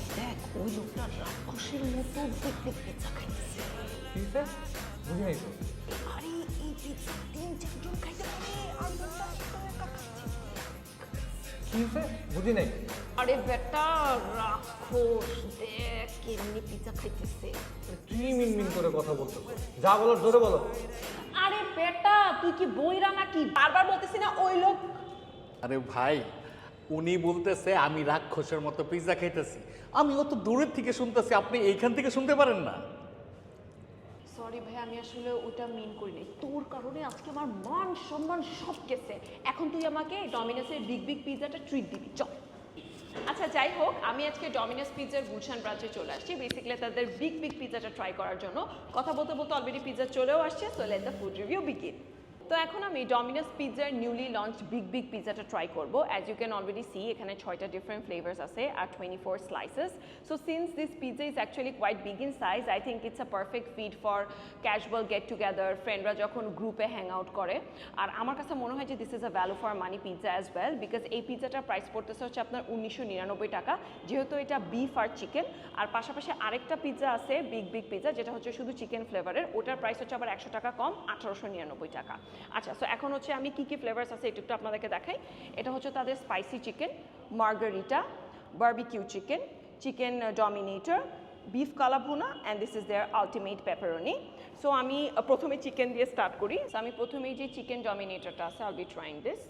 দেখ দেখ ওই লোকটা রাক্ষসের মতো দেখতে পিৎজা খাইতেছে পিসে বুঝি নাই তো আরে এই পিৎজা তিন চারজন খাইতে পারে আর লোকটা একা একা খাচ্ছে কি হয়েছে বুঝি নাই আরে বেটা রাক্ষস দেখ কেমনি পিৎজা খাইতেছে। কি মিন মিন করে কথা বলছো যা বলো জোরে বলো। আরে বেটা তুই কি বইরা নাকি? বারবার বলতেছি না ওই লোক আরে ভাই উনি বলতেছে, আমি রাক্ষসের মতো পিৎজা খাইতেছি। আমি অত দূরের থেকে শুনতেছি, আপনি এইখান থেকে শুনতে পারেন না। সরি ভাই, আমি আসলে ওটা মিন করি নাই। তোর কারণে আজকে আমার মান সম্মান সব গেছে। এখন তুই আমাকে ডমিনোসের বিগ বিগ পিৎজাটা ট্রিট দিবি, চল। আচ্ছা যাই হোক, আমি আজকে ডমিনোস পিৎজার গুলশান ব্রাঞ্চে চলে আসছি। বেসিক্যালি তাদের বিগ বিগ পিৎজাটা ট্রাই করার জন্য। কথা বলতে বলতে অলরেডি পিৎজা চলেও আসছে so let the food review begin তো এখন আমি ডমিনোস পিৎজার নিউলি লঞ্চ বিগ বিগ পিৎজাটা ট্রাই করব। As you can already see এখানে ছয়টা ডিফারেন্ট ফ্লেভার্স আছে আর twenty four slices so since this pizza is actually quite big in size I think it's a perfect feed for casual get together ফ্রেন্ডরা যখন গ্রুপে hang out করে। আর আমার কাছে মনে হয় যে this is a value for money pizza as well because এই পিৎজাটার প্রাইস পড়তেছে হচ্ছে আপনার উনিশশো নিরানব্বই টাকা, যেহেতু এটা বিফ আর চিকেন আর পাশাপাশি আরেকটা পিৎজা আছে বিগ বিগ পিৎজা যেটা হচ্ছে শুধু চিকেন ফ্লেভারের ওটার প্রাইস হচ্ছে আবার একশো টাকা কম, আঠারোশো নিরানব্বই টাকা। আচ্ছা সো এখন হচ্ছে আমি কী কী ফ্লেভার্স আছে একটু একটু আপনাদেরকে দেখাই। এটা হচ্ছে তাদের spicy chicken margarita barbecue chicken chicken dominator beef kala bhuna and this is their ultimate pepperoni so আমি প্রথমে চিকেন দিয়ে স্টার্ট করি। সো আমি প্রথমেই যে চিকেন ডমিনেটরটা আছে I'll be trying this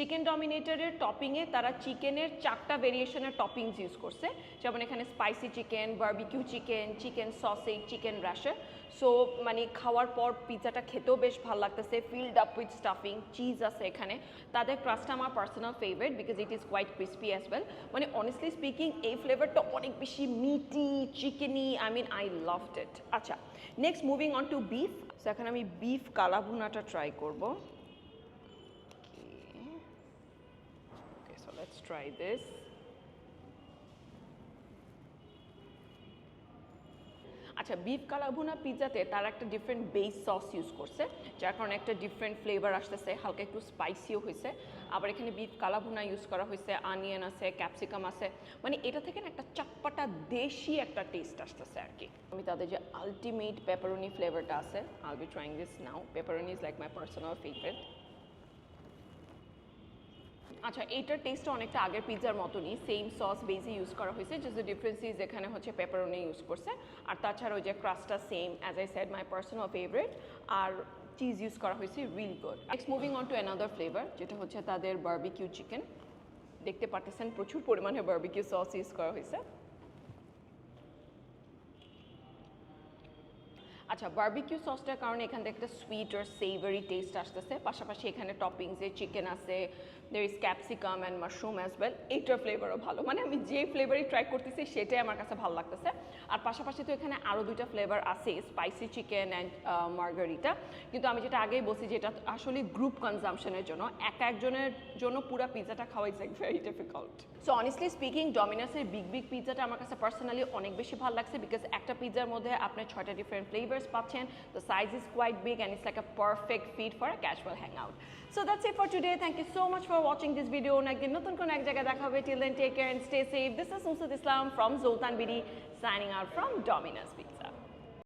chicken ডমিনেটরের টপিংয়ে তারা চিকেনের চারটা ভেরিয়েশনের টপিংস ইউজ করছে। যেমন এখানে spicy chicken barbecue chicken chicken sausage chicken rasher so মানে খাওয়ার পর পিৎজাটা খেতেও বেশ ভালো লাগতেছে filled up with stuffing cheese আছে এখানে। তাদের ক্রাস্টটা আমার personal favourite because it is quite crispy as well মানে অনেস্টলি স্পিকিং এই ফ্লেভারটা অনেক বেশি meaty chickeny I mean I loved it আচ্ছা next moving on to beef so এখন আমি বিফ কালাভুনাটা ট্রাই করব। Let's try this. আচ্ছা বিফ কালাভুনা পিৎজাতে তারা একটা ডিফারেন্ট বেস সস ইউজ করছে, যার কারণে একটা ডিফারেন্ট ফ্লেভার আসতেছে, হালকা একটু স্পাইসিও হয়েছে। আবার এখানে বিফ কালাভুনা ইউজ করা হয়েছে আনিয়ন আছে ক্যাপসিকাম আছে। মানে এটা থেকে না একটা চাপ্পাটা দেশি একটা টেস্ট আসতেছে আর কি। আমি তাদের যে আলটিমেট পেপারনি ফ্লেভারটা আছে I'll be trying this now pepperoni is like my personal favourite আচ্ছা এইটার টেস্টটা অনেকটা আগের পিৎজার মতনই। সেম সস বেজি ইউজ করা হয়েছে জাস্ট ডিফারেন্স ইজ এখানে হচ্ছে পেপারনি ইউজ করছে। আর তাছাড়া ওই যে ক্রাস্টটা same as I said my personal favourite R cheese use করা হয়েছে real good next moving on to another flavour যেটা হচ্ছে তাদের বার্বিকিউ চিকেন দেখতে পাচ্ছেন প্রচুর পরিমাণে বার্বিকিউ সস ইউজ করা হয়েছে। আচ্ছা বার্বিকিউ সসটার কারণে এখান থেকে একটা সুইট আর সেভারি টেস্ট আসতেছে। পাশাপাশি এখানে টপিংসে চিকেন আছে there is capsicum and mushroom as well এইটার ফ্লেভারও ভালো। মানে আমি যে ফ্লেভারই ট্রাই করতেছি, সেটাই আমার কাছে ভালো লাগতেছে। আর পাশাপাশি তো এখানে আরও দুইটা ফ্লেভার আছে স্পাইসি চিকেন অ্যান্ড মার্গারিটা কিন্তু আমি যেটা আগেই বলছি যে এটা আসলে গ্রুপ কনজামশনের জন্য। এক একজনের জন্য পুরো পিৎজাটা খাওয়া is like very difficult so honestly speaking ডমিনাসের big big পিৎজাটা আমার কাছে পার্সোনালি অনেক বেশি ভালো লাগছে। বিকজ একটা পিৎজার মধ্যে আপনার ছয়টা ডিফারেন্ট ফ্লেভার্স পাচ্ছেন the size is quite big and it's like a perfect feed for a casual hang out so that's it for today thank you so much for watching this video একদিন নতুন কোনো এক জায়গায় দেখা হবে till then take care and stay safe this is Masud Islam from জোতান BD signing out from Domino's pizza